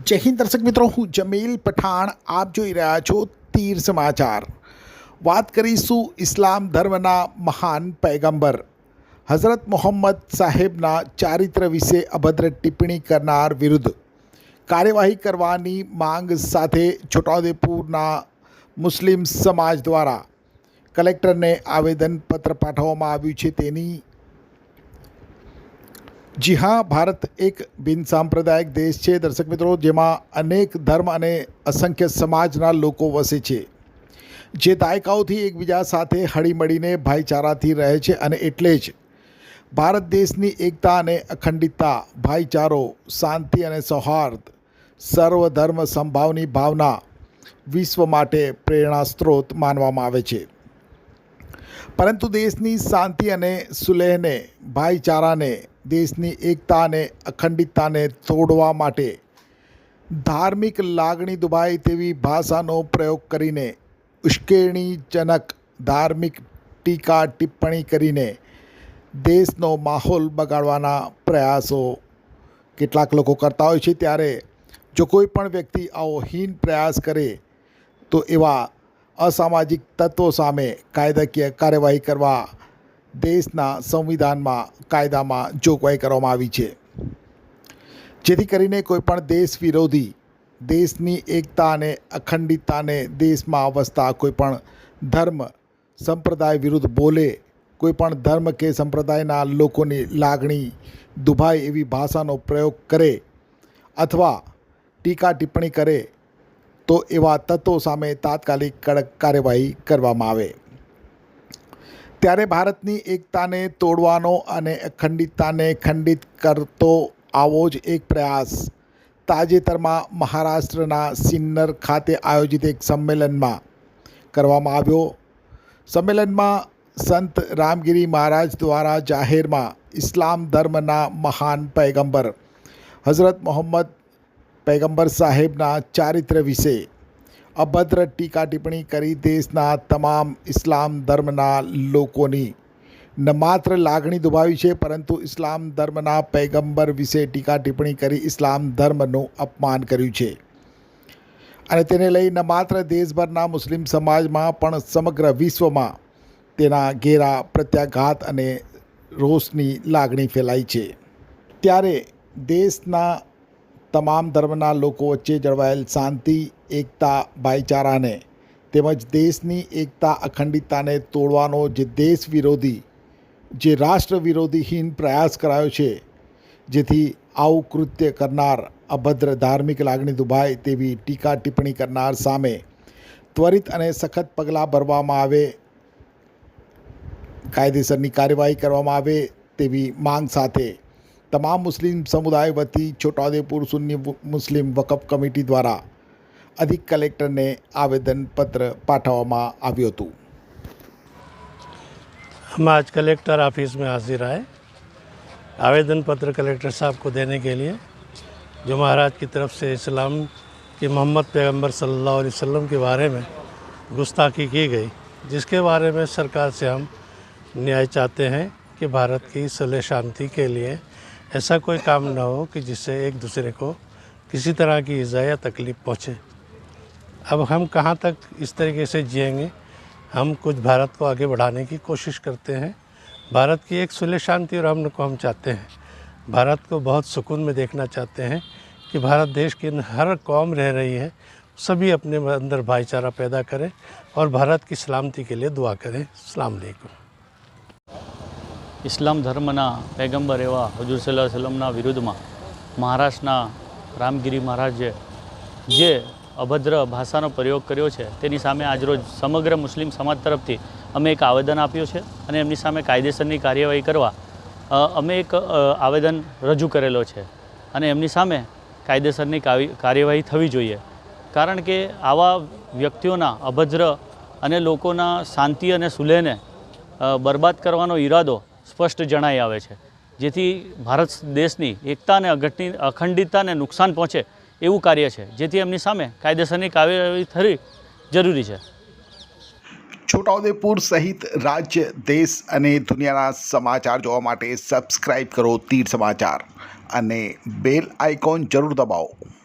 જય હિન્દ દર્શક મિત્રો હું જમીલ પઠાણ આપ જોઈ રહ્યા છો તીર સમાચાર વાત કરીશું ઇસ્લામ ધર્મના મહાન પૈગંબર હઝરત મોહમ્મદ સાહેબના ચારિત્ર વિશે અભદ્ર ટિપ્પણી કરનાર વિરુદ્ધ કાર્યવાહી કરવાની માંગ સાથે છોટાઉદેપુરના મુસ્લિમ સમાજ દ્વારા કલેક્ટરને આવેદનપત્ર પાઠવવામાં આવ્યું છે તેની જી હા, ભારત એક બિન સાંપ્રદાયિક દેશ છે. દર્શક મિત્રો, જેમાં અનેક ધર્મ અને અસંખ્ય સમાજના લોકો વસે છે. જે દાયકાઓથી એકબીજા સાથે હળીમળીને ભાઈચારાથી રહે છે અને એટલે જ ભારત દેશની એકતા અને અખંડિતતા, ભાઈચારો, શાંતિ અને સૌહાર્દ, સર્વધર્મ સંભાવની ભાવના વિશ્વ માટે પ્રેરણા સ્ત્રોત માનવામાં આવે છે. પરંતુ દેશની શાંતિ અને સુલેહને, ભાઈચારાને દેશની એકતા અખંડિતતાને તોડવા માટે ધાર્મિક લાગણી દુભાય તેવી ભાષાનો પ્રયોગ કરીને ઉશ્કેરણીજનક ધાર્મિક ટીકા ટિપ્પણી કરીને દેશનો માહોલ બગાડવાના પ્રયાસો કેટલાક લોકો કરતા હોય છે. ત્યારે જો કોઈ પણ વ્યક્તિ આવો હીન પ્રયાસ કરે, તો એવા અસામાજિક તત્વો સામે કાયદાકીય કાર્યવાહી કરવા દેશના સંવિધાનમાં, કાયદામાં જોગવાઈ કરવામાં આવી છે. જેથી કરીને કોઈપણ દેશ વિરોધી, દેશની એકતા અને અખંડિતતાને દેશમાં વસતા કોઈપણ ધર્મ સંપ્રદાય વિરુદ્ધ બોલે કોઈપણ ધર્મ કે સંપ્રદાયના લોકોની લાગણી દુભાય એવી ભાષાનો પ્રયોગ કરે અથવા ટીકા ટિપ્પણી કરે, તો એવા તત્વો સામે તાત્કાલિક કડક કાર્યવાહી કરવામાં આવે. ત્યારે ભારતની એકતાને તોડવાનો અને અખંડિતતાને ખંડિત કરતો આવો જ એક પ્રયાસ તાજેતરમાં મહારાષ્ટ્રના સિન્નર ખાતે આયોજિત એક સંમેલનમાં કરવામાં આવ્યો. સંમેલનમાં સંત રામગીરી મહારાજ દ્વારા જાહેરમાં ઇસ્લામ ધર્મના મહાન પૈગંબર હઝરત મોહમ્મદ પૈગંબર સાહેબના ચારિત્ર વિશે અભદ્ર ટીકા ટિપ્પણી કરી દેશના તમામ ઇસ્લામ ધર્મના લોકોની. ન માત્ર લાગણી દુભાવી છે, પરંતુ ઇસ્લામ ધર્મના પૈગંબર વિશે ટીકા ટિપ્પણી કરી ઇસ્લામ ધર્મનું અપમાન કર્યું છે. અને તેને લઈ ન માત્ર દેશભરના મુસ્લિમ સમાજમાં, પણ સમગ્ર વિશ્વમાં તેના ઘેરા પ્રત્યાઘાત અને રોષની લાગણી ફેલાઈ છે. ત્યારે દેશના તમામ ધર્મના લોકો વચ્ચે જળવાયેલ શાંતિ એકતા ભાઈચારાને તેમજ દેશની એકતા અખંડિતતાને તોડવાનો જે દેશ વિરોધી, જે રાષ્ટ્ર વિરોધીહીન પ્રયાસ કરાયો છે, જેથી આવું કૃત્ય કરનાર અભદ્ર ધાર્મિક લાગણી દુભાય તેવી ટીકા ટિપ્પણી કરનાર સામે ત્વરિત અને સખત પગલાં ભરવામાં આવે, કાયદેસરની કાર્યવાહી કરવામાં આવે તેવી માંગ સાથે તમામ મુસ્લિમ સમુદાય વતી છોટાઉદેપુર સુન્ની મુસ્લિમ વકફ કમિટી દ્વારા અધિક કલેક્ટરને આવેદનપત્ર પાઠવવામાં આવ્યું હતું हम आज कलेक्टर ऑफिस में हाजिर आए आवेदन पत्र कलेक्टर साहब को देने के लिए जो महाराज की तरफ से इस्लाम के मोहम्मद पैगंबर सल्लल्लाहु अलैहि वसल्लम के बारे में गुस्ताखी की गई जिसके बारे में सरकार से हम न्याय चाहते हैं कि भारत की सुलह शांति के लिए ऐसा कोई काम न हो कि जिससे एक दूसरे को किसी तरह की ईज़ा या तकलीफ़ पहुँचे अब हम कहाँ तक इस तरीके से जिएंगे हम कुछ भारत को आगे बढ़ाने की कोशिश करते हैं भारत की एक सुलह शांति और अमन को हम चाहते हैं भारत को बहुत सुकून में देखना चाहते हैं कि भारत देश की हर कौम रह रही है सभी अपने अंदर भाईचारा पैदा करें और भारत की सलामती के लिए दुआ करें अस्सलाम वालेकुम ઇસ્લામ ધર્મના પૈગંબર એવા હજુર સલ્લાહ સલમના વિરુદ્ધમાં મહારાષ્ટ્રના રામગીરી મહારાજે જે અભદ્ર ભાષાનો પ્રયોગ કર્યો છે. તેની સામે આજરોજ સમગ્ર મુસ્લિમ સમાજ તરફથી અમે એક આવેદન આપ્યું છે અને એમની સામે કાયદેસરની કાર્યવાહી કરવા અમે એક આવેદન રજૂ કરેલો છે અને એમની સામે કાયદેસરની કાર્યવાહી થવી જોઈએ. કારણ કે આવા વ્યક્તિઓના અભદ્ર અને લોકોના શાંતિ અને સુલેહને બરબાદ કરવાનો ઈરાદો સ્પષ્ટ જણાઈ આવે છે. જેથી ભારત દેશની એકતા અને અખંડિતતાને નુકસાન પહોંચે એવું કાર્ય છે, જેથી એમની સામે કાયદેસરની કાર્યવાહી થવી જરૂરી છે. છોટાઉદેપુર સહિત રાજ્ય, દેશ અને દુનિયાના સમાચાર જોવા માટે સબસ્ક્રાઈબ કરો તીર સમાચાર અને બેલ આઇકોન જરૂર દબાવો.